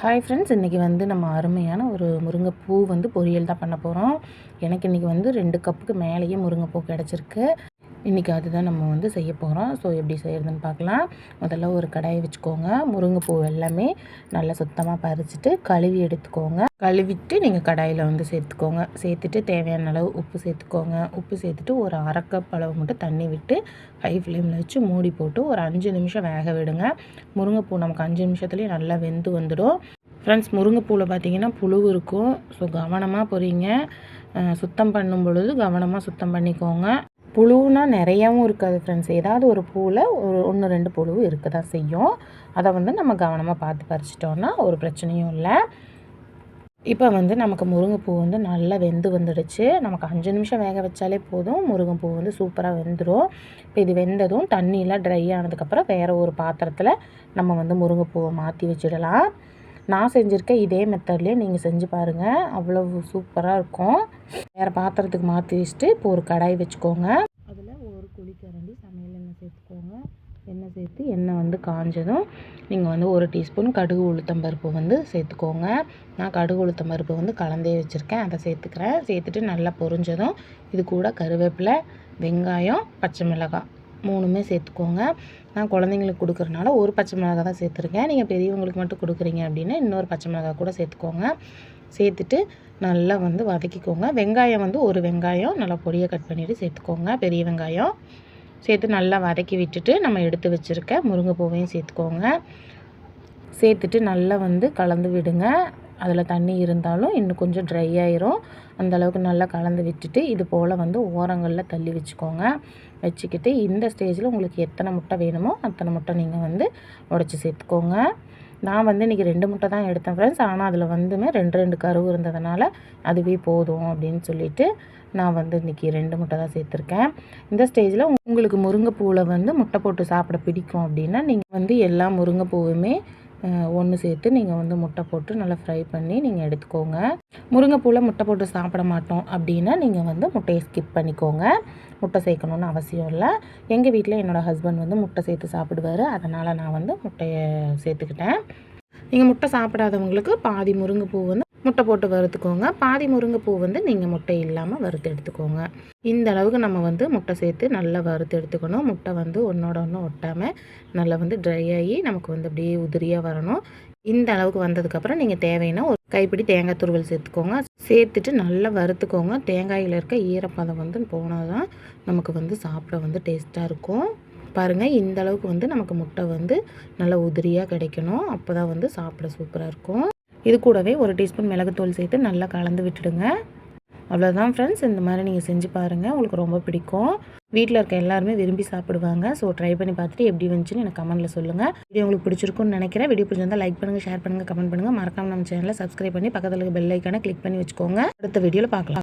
Hi friends இன்றைக்கி வந்து நம்ம அருமையான ஒரு முருங்கைப்பூ வந்து பொரியல் தான் பண்ண போகிறோம் எனக்கு இன்றைக்கி வந்து ரெண்டு கப்புக்கு மேலேயே முருங்கைப்பூ கிடச்சிருக்கு. இன்றைக்கி அதுதான் நம்ம வந்து செய்ய போகிறோம் ஸோ எப்படி செய்கிறதுன்னு பார்க்கலாம். முதல்ல ஒரு கடாயை வச்சுக்கோங்க. முருங்கைப்பூ எல்லாமே நல்லா சுத்தமாக பறிச்சுட்டு கழுவி எடுத்துக்கோங்க. கழுவிட்டு நீங்கள் கடாயில் வந்து சேர்த்துக்கோங்க. சேர்த்துட்டு தேவையான அளவு உப்பு சேர்த்துக்கோங்க. உப்பு சேர்த்துட்டு ஒரு அரை அளவு மட்டும் தண்ணி விட்டு ஹை ஃப்ளேமில் வச்சு மூடி போட்டு ஒரு அஞ்சு நிமிஷம் வேக விடுங்க. முருங்கைப்பூ நமக்கு அஞ்சு நிமிஷத்துலேயே நல்லா வெந்து வந்துடும். ஃப்ரெண்ட்ஸ் முருங்கைப்பூவில் பார்த்தீங்கன்னா புழு இருக்கும். ஸோ கவனமாக பொறிங்க சுத்தம் பண்ணும் பொழுது கவனமாக சுத்தம் பண்ணிக்கோங்க. புழுனா நிறையாவும் இருக்காது ஃப்ரெண்ட்ஸ் ஏதாவது ஒரு பூவில் ஒரு ஒன்று ரெண்டு புழு இருக்க தான் செய்யும். அதை வந்து நம்ம கவனமாக பார்த்து பறிச்சிட்டோன்னா ஒரு பிரச்சனையும் இல்லை. இப்போ வந்து நமக்கு முருங்கைப்பூ வந்து நல்லா வெந்து வந்துடுச்சு. நமக்கு அஞ்சு நிமிஷம் வேக வச்சாலே போதும். முருங்கைப்பூ வந்து சூப்பராக வெந்துடும் இப்போ இது வெந்ததும் தண்ணியெலாம் ட்ரை ஆனதுக்கப்புறம் வேறு ஒரு பாத்திரத்தில் நம்ம வந்து முருங்கைப்பூவை மாற்றி வச்சிடலாம். நான் செஞ்சுருக்கேன் இதே மெத்தட்லேயே நீங்கள் செஞ்சு பாருங்கள் அவ்வளோ சூப்பராக இருக்கும். வேறு பாத்திரத்துக்கு மாற்றி வச்சுட்டு இப்போ ஒரு கடாய் வச்சுக்கோங்க. புளிக்கரண்டி சமையல் எண்ணெய் சேர்த்துக்கோங்க. எண்ணெய் சேர்த்து எண்ணெய் வந்து காஞ்சதும் நீங்கள் வந்து ஒரு டீஸ்பூன் கடுகு உளுத்தம் பருப்பு வந்து சேர்த்துக்கோங்க. நான் கடுகு உளுத்தம் பருப்பு வந்து கலந்தே வச்சுருக்கேன். அதை சேர்த்துக்கிறேன். சேர்த்துட்டு நல்லா பொரிஞ்சதும் இது கூட கருவேப்பிலை வெங்காயம் பச்சை மிளகாய். மூணுமே சேர்த்துக்கோங்க. நான் குழந்தைங்களுக்கு கொடுக்குறனால ஒரு பச்சை மிளகா தான் சேர்த்துருக்கேன். நீங்கள் பெரியவங்களுக்கு மட்டும் கொடுக்குறீங்க அப்படின்னா இன்னொரு பச்சை மிளகா கூட சேர்த்துக்கோங்க. சேர்த்துட்டு நல்லா வந்து வதக்கிக்கோங்க. வெங்காயம் வந்து ஒரு வெங்காயம் நல்லா பொடியை கட் பண்ணிவிட்டு சேர்த்துக்கோங்க. பெரிய வெங்காயம் சேர்த்து நல்லா வதக்கி விட்டுட்டு நம்ம எடுத்து வச்சுருக்க முருங்கைப்பூவையும் சேர்த்துக்கோங்க. சேர்த்துட்டு நல்லா வந்து கலந்து விடுங்க. அதில் தண்ணி இருந்தாலும் இன்னும் கொஞ்சம் ட்ரை ஆயிரும். அந்தளவுக்கு நல்லா கலந்து விட்டுட்டு இது போல் வந்து ஓரங்களில் தள்ளி வச்சுக்கோங்க. வச்சுக்கிட்டு இந்த ஸ்டேஜில் உங்களுக்கு எத்தனை முட்டை வேணுமோ அத்தனை முட்டை நீங்கள் வந்து உடச்சி சேர்த்துக்கோங்க. நான் வந்து இன்றைக்கி ரெண்டு முட்டை தான் எடுத்தேன் ஃப்ரெண்ட்ஸ் ஆனால் அதில் வந்துமே ரெண்டு ரெண்டு கருவு இருந்ததுனால அதுவே போதும் அப்படின்னு சொல்லிட்டு நான் வந்து இன்றைக்கி ரெண்டு முட்டை தான் சேர்த்துருக்கேன். இந்த ஸ்டேஜில் உங்களுக்கு முருங்கைப்பூவில் வந்து முட்டை போட்டு சாப்பிட பிடிக்கும் அப்படின்னா நீங்கள் வந்து எல்லா முருங்கைப்பூவுமே ஒன்று சேர்த்து நீங்கள் வந்து முட்டை போட்டு நல்லா ஃப்ரை பண்ணி நீங்கள் எடுத்துக்கோங்க. முருங்கைப்பூவில் முட்டை போட்டு சாப்பிட மாட்டோம் அப்படின்னா நீங்கள் வந்து முட்டையை ஸ்கிப் பண்ணிக்கோங்க. முட்டை சேர்க்கணுன்னு அவசியம் இல்லை. எங்கள் வீட்டில் என்னோடய ஹஸ்பண்ட் வந்து முட்டை சேர்த்து சாப்பிடுவார். அதனால் நான் வந்து முட்டையை சேர்த்துக்கிட்டேன். நீங்கள் முட்டை சாப்பிடாதவங்களுக்கு பாதி முருங்கைப்பூ வந்து முட்டை போட்டு வறுத்துக்கோங்க. பாதி முருங்கைப்பூ வந்து நீங்கள் முட்டை இல்லாமல் வறுத்து எடுத்துக்கோங்க. இந்த அளவுக்கு நம்ம வந்து முட்டை சேர்த்து நல்லா வறுத்து எடுத்துக்கணும். முட்டை வந்து ஒன்றோட ஒன்று ஒட்டாமல் நல்லா வந்து ட்ரை ஆகி நமக்கு வந்து அப்படியே உதிரியாக வரணும். இந்த அளவுக்கு வந்ததுக்கப்புறம் நீங்கள் தேவைன்னா ஒரு கைப்பிடி தேங்காய் துருவல் சேர்த்துக்கோங்க. சேர்த்துட்டு நல்லா வறுத்துக்கோங்க. தேங்காயில் இருக்க ஈரப்பதம் வந்து போனால் தான் நமக்கு வந்து சாப்பிட வந்து டேஸ்ட்டாக இருக்கும். பாருங்கள் இந்த அளவுக்கு வந்து நமக்கு முட்டை வந்து நல்லா உதிரியாக கிடைக்கணும். அப்போ தான் வந்து சாப்பிட சூப்பராக இருக்கும். இது கூடவே ஒரு டீஸ்பூன் மிளகுத்தூள் சேர்த்து நல்லா கலந்து விட்டுடுங்க. அவ்வளோதான் ஃப்ரெண்ட்ஸ் இந்த மாதிரி நீங்கள் செஞ்சு பாருங்கள் உங்களுக்கு ரொம்ப பிடிக்கும். வீட்டில் இருக்க எல்லாருமே விரும்பி சாப்பிடுவாங்க. ஸோ ட்ரை பண்ணி பார்த்துட்டு எப்படி வந்துச்சுன்னு எனக்கு கமெண்ட்டில் சொல்லுங்கள் வீடியோ உங்களுக்கு பிடிச்சிருக்குன்னு நினைக்கிறேன். வீடியோ பிடிச்சிருந்தால் லைக் பண்ணுங்கள் ஷேர் பண்ணுங்கள் கமெண்ட் பண்ணுங்கள் மறக்காமல் நம்ம சேனலில் சப்ஸ்கிரைப் பண்ணி பக்கத்தில் இருக்க பெல் ஐக்கானை கிளிக் பண்ணி வச்சுக்கோங்க. அடுத்த வீடியோவில் பார்க்கலாம்.